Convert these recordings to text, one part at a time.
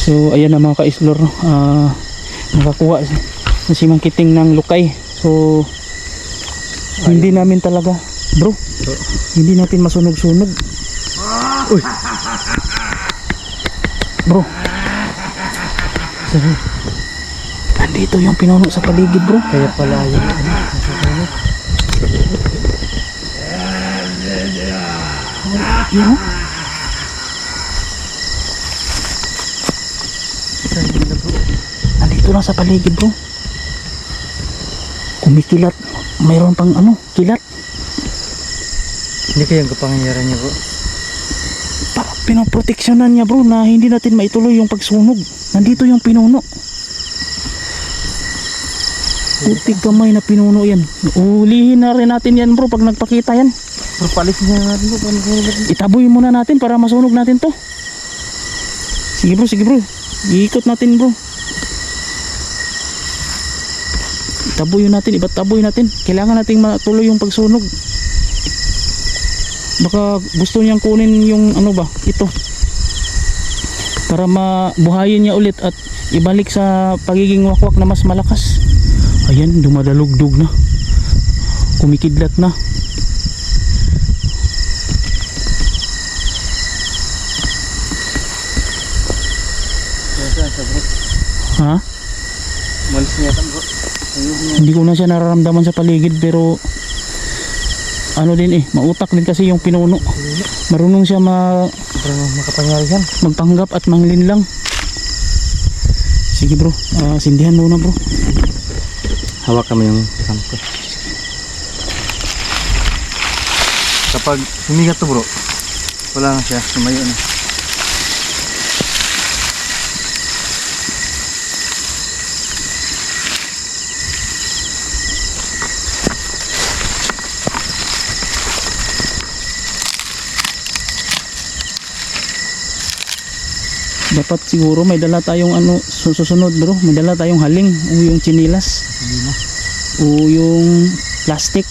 So ayan na mga ka-explore no? Ah, nakakuha na si Mang Kiting ng lukay. So hindi namin talaga bro. Hindi natin masunog-sunog. Uy. Bro. Nandito yung pinuno sa paligid bro. Kaya pala yun. Yun oh. Nandito lang sa paligid bro. Kumikilat. Mayroon pang ano, kilat. Hindi kayang kapangyarihan niya bro. Pa, pinoproteksyonan niya bro na hindi natin maituloy yung pagsunog. Nandito yung pinuno. Putik kamay na pinuno yan. Ulihin na rin natin yan bro pag nagpakita yan. Pero palis niya nga rin bro. Natin? Itaboy muna natin para masunog natin to. Sige bro, sige bro. Iikot natin bro. Itaboy natin, iba't taboy natin. Kailangan nating matuloy yung pagsunog. Baka gusto niyang kunin yung ano ba, ito. Para mabuhayin niya ulit at ibalik sa pagiging wakwak na mas malakas. Ayan, dumadalugdog na. Kumikidlat na. Ha? Malis niya bro. Hindi ko na siya nararamdaman sa paligid pero ano din eh, mautak din kasi yung pinuno. Marunong siya ma makapangyarihan. magpanggap at manglin lang. Sige bro, ah, sindihan muna bro. Hawak kami yung sampo. Kapag sumigat to bro, wala na siya, sumayo na. Dapat siguro may dala tayong ano su- susunod bro, may dala tayong haling o yung chinilas Na. o yung plastic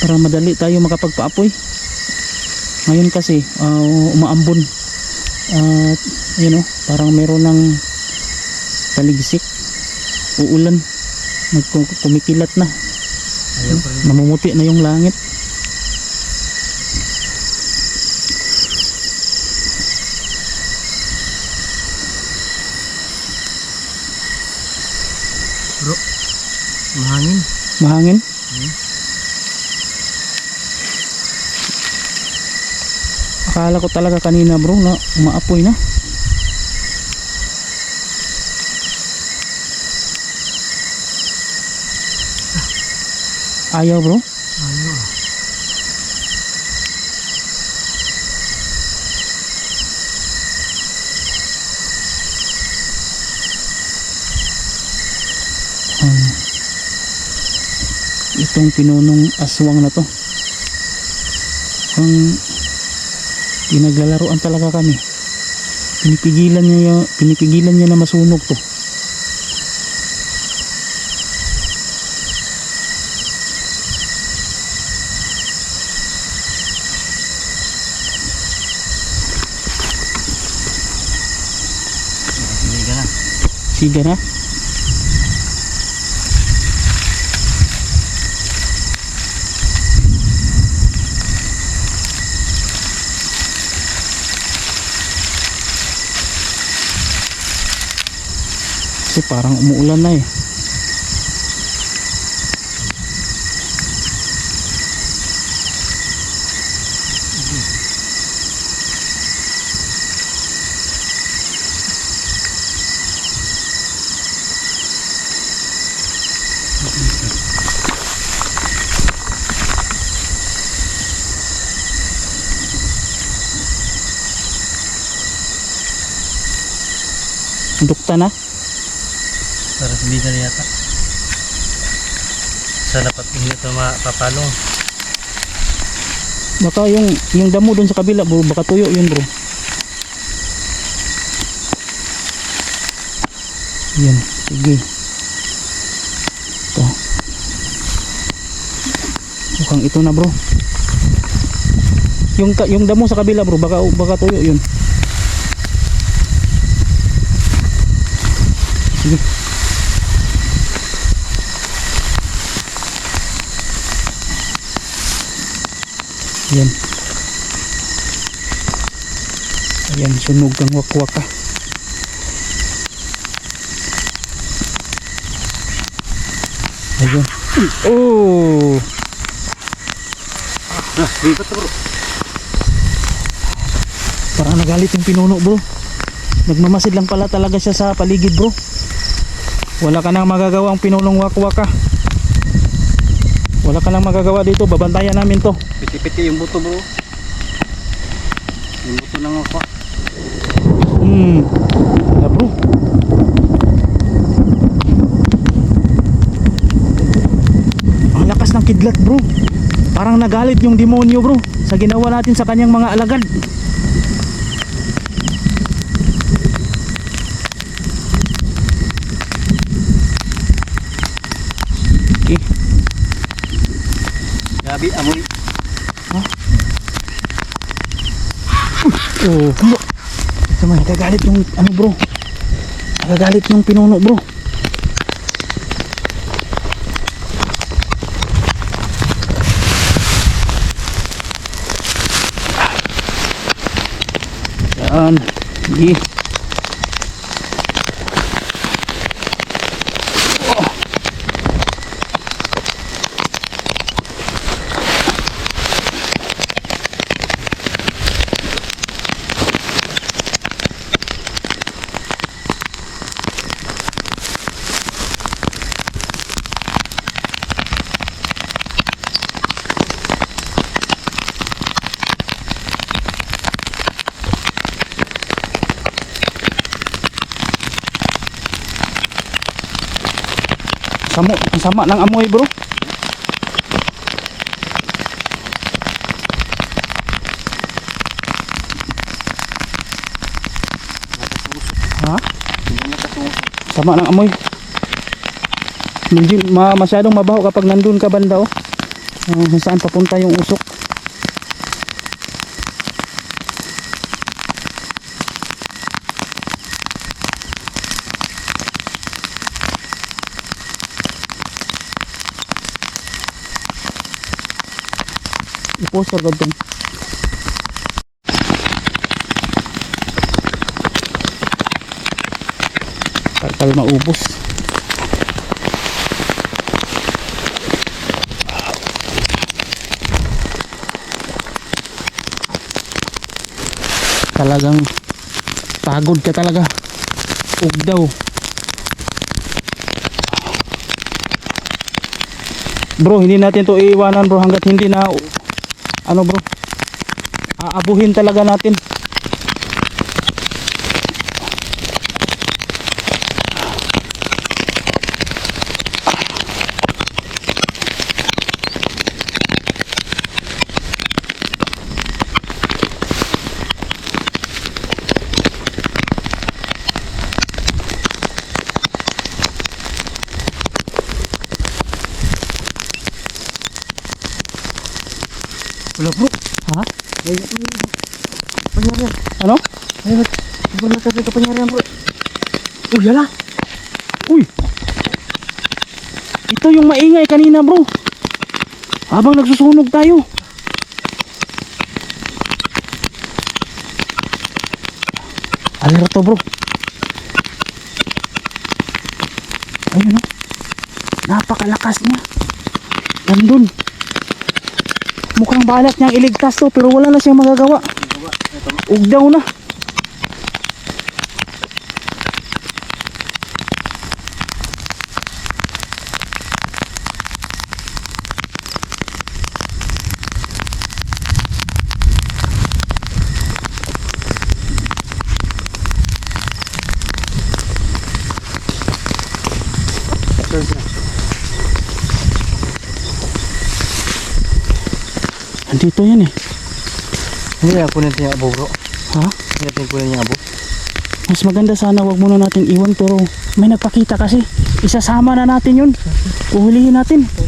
para madali tayo makapagpaapoy. Ngayon kasi ah, umaambon at yun know, parang meron ng taligsik uulan nagkumikilat na rin. namumuti na yung langit mahangin. mahangin? Akala ko talaga kanina bro na umaapoy na. Ayaw bro? Ayaw itong pinunong aswang na to. Ang pinaglalaroan talaga kami. Pinipigilan niya yung- pinipigilan niya na masunog to. Ka na. Parang umuulan na eh. Dukta na Hindi na yata. Sa dapat hindi ito mapapalong. baka yung yung damo doon sa kabila bro baka tuyo yun bro yan sige ito mukhang ito na bro Yung yung damo sa kabila bro, baka baka tuyo yun. Sige. Ayan. Ayan, sunog ang wakwak ah. Ayan. Oh! Ah, lipat bro. Parang nagalit yung pinuno bro. Nagmamasid lang pala talaga siya sa paligid bro. Wala ka nang magagawa ang pinunong wakwaka. Wala ka nang magagawa dito. Babantayan namin to. Piti-piti yung buto bro. Yung buto ng ako. Hmm. Yeah, bro. Ang lakas ng kidlat bro. Parang nagalit yung demonyo bro sa ginawa natin sa kanyang mga alagad. Okay. Grabe, amoy. Oh, bro. Man, nagagalit yung ano bro. Nagagalit yung pinuno bro. Yan. Sige. Samo, ang sama ng amoy bro. Ha? Sama ng amoy. Hindi ma masyadong mabaho kapag nandun ka banda oh. Uh, saan papunta yung usok. I-poster ka dun. Takal maubos. Talagang pagod ka talaga. Ugdaw. Bro, hindi natin to iiwanan bro hanggat hindi na ano bro. Aabuhin talaga natin. Wala bro. Ha? Pangyarihan. Ano? Ayun, sobrang lakas ng kapangyarihan bro. Oh, yala. Uy! Ito yung maingay kanina bro. Habang nagsusunog tayo. Alerto bro. Ayun o. Napakalakas niya. Nandun. Mukhang balak niyang iligtas to pero wala na siyang magagawa. Ugdaw na. Andito yan eh. Hindi na kunin niya abo bro. Ha? Hindi natin kunin niya abo. Mas maganda sana wag muna natin iwan pero may nagpakita kasi. Isasama na natin yun. Uhulihin natin. Di,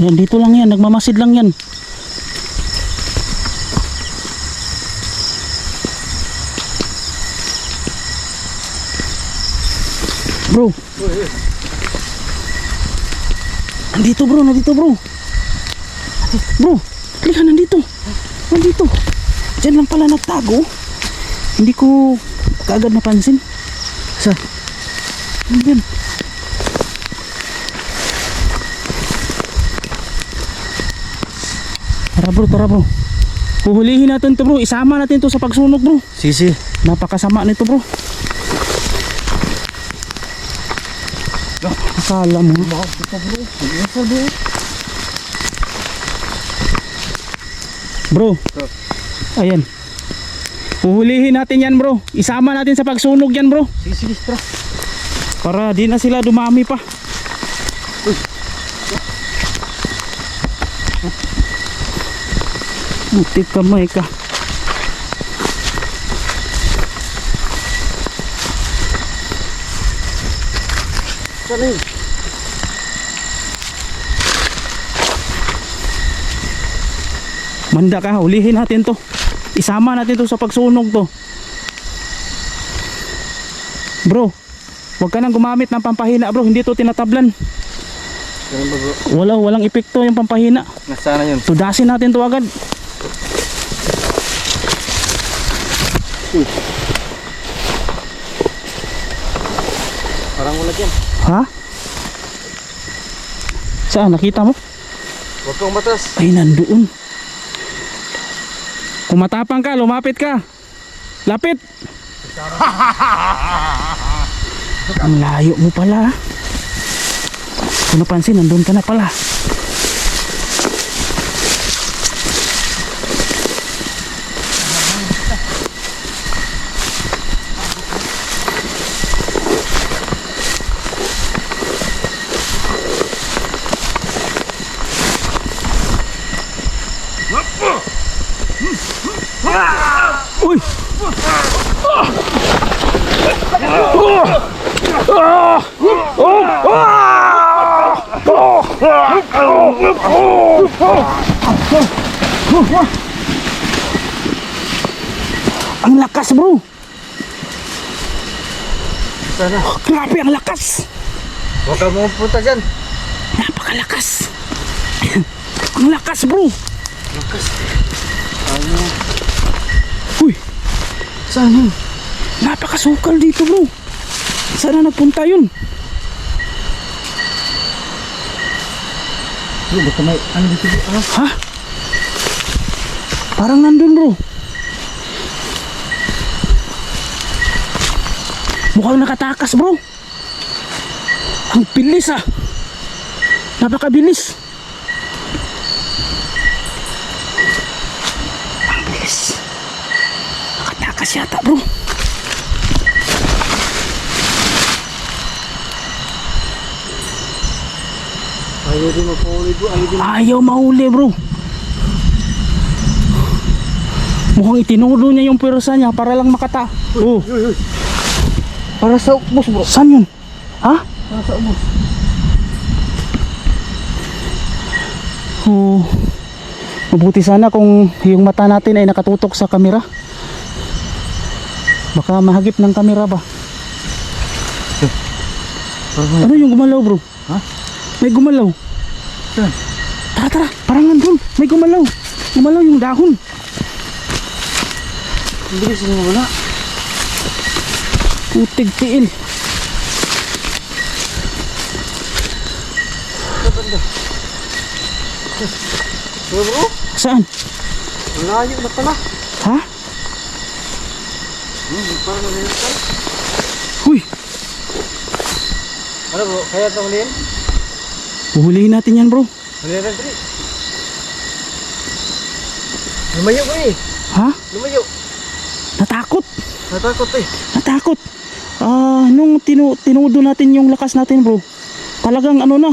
nandito lang yan. Nagmamasid lang yan. Bro. Nandito bro, nandito bro. Bro, liha nandito. Nandito. Diyan lang pala nagtago. Hindi ko kaagad napansin. Sa. Ano yan? Tara bro, tara bro. Huhulihin natin to bro. Isama natin to sa pagsunog bro. Sisi. Napakasama nito bro. Akala mo. Bro. Ayan. Huhulihin natin yan bro. Isama natin sa pagsunog yan bro. Sige, tara. Para di na sila dumami pa. Buti kamay ka. Yun. Manda ka, ulihin natin to. Isama natin to sa pagsunog to. Bro, wag ka nang gumamit ng pampahina bro. Hindi to tinatablan. Wala, walang epekto yung pampahina. Nasana yun. Tudasin natin to agad. Parang wala dyan. Ha? Saan? Nakita mo? Huwag kang batas. Ay, nandoon. Kung matapang ka, lumapit ka. Lapit. Ang layo mo pala. Kung napansin, nandun ka na pala. Uy! Ang lakas bro! Sana. Grabe ang lakas! Huwag kang pumunta dyan. Napakalakas! ang lakas bro! Lakas. Ano? Uy! Saan yun? Napakasukal dito bro! Saan na nagpunta yun? Bro, baka may ano dito bro? Ano? Ha? Parang nandun bro. Mukhang nakatakas bro. Ang bilis ah. Napakabilis. Ang bilis. Nakatakas yata bro. Ayaw din magpahuli bro. Ayaw din. Ayaw mahuli bro. Mukhang itinudo niya yung pwersa niya para lang makata. Oh, Uy, uy. Para sa ukbos bro. saan yun? Ha? Para sa ukbos. Oh, mabuti sana kung yung mata natin ay nakatutok sa kamera. Baka mahagip ng kamera ba? Ano yung gumalaw bro? Ha? May gumalaw. Saan? Tara tara, parang nandun. May gumalaw. Gumalaw yung dahon. Ang bilis mo wala. Putig tiil. Saan? Layo na pala. Ha? Hmm, parang nalilipad. Huy, Ano bro? Kaya itong liin? uhulihin natin yan bro. Naliran dali. Lumayo ko eh. Ha? Lumayo. Natakot. Natakot eh. Natakot. Ah, nung tinu tinudo natin yung lakas natin, bro. Talagang ano na.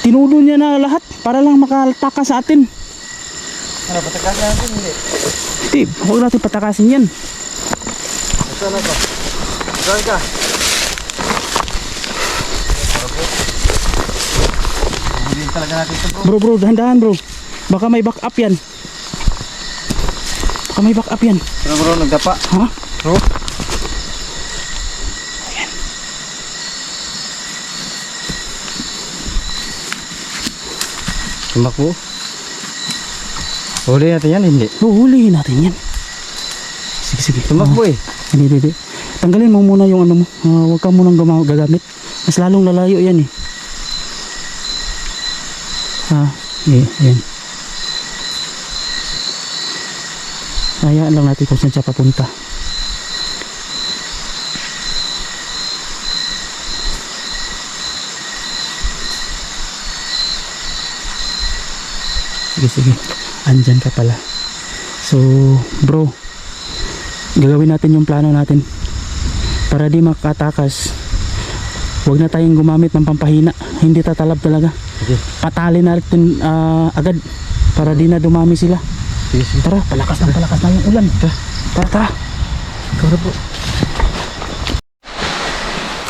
Tinudo niya na lahat para lang makaltaka sa atin. Ano, patakasan natin hindi. Hindi, huwag natin patakasin yan. Ka? Saan ka? Hindi talaga natin ito bro. Bro, bro, dahan-dahan bro. Baka may back up yan. Baka may back up yan. Pero bro, nagdapa. Ha? Bro. Tumakbo. Huli natin yan, hindi. Huhulihin natin yan. Sige, sige. Tumakbo Ah, eh. Hindi, hindi. Tanggalin mo muna yung ano mo. Ah, huwag ka munang gagamit. Mas lalong lalayo yan eh. Ha? Eh, yan. Hayaan lang natin kung saan siya papunta. Sige, sige. Andyan ka pala. So, bro, gagawin natin yung plano natin para di makatakas. Huwag na tayong gumamit ng pampahina. Hindi tatalab talaga. Sige. patali natin ah, agad para di na dumami sila. Sige, sige. tara palakas na palakas na yung ulan. Tara. Tara tara. Po.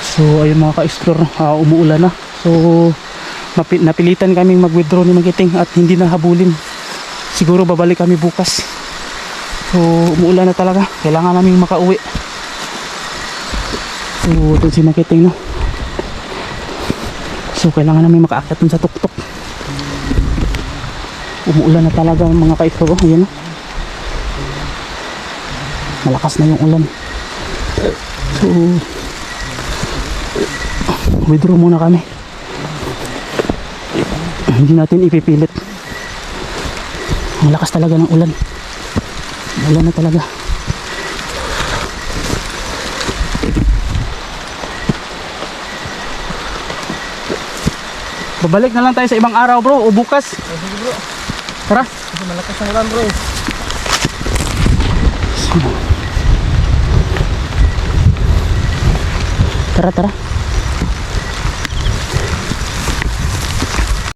So ayun mga ka-explore ah, umuulan na. So napilitan kaming mag-withdraw ni Magiting at hindi na habulin. Siguro babalik kami bukas so umuulan na talaga. Kailangan naming makauwi. So ito si Magiting no? So kailangan namin makaakyat sa tuktok. Umuulan na talaga mga ka-explore oh, ayan no malakas na yung ulan. So withdraw muna kami. Hindi natin ipipilit. Ang lakas talaga ng ulan ulan na talaga. Babalik na lang tayo sa ibang araw bro. O bukas. Tara. Kasi malakas ang ulan bro. tara tara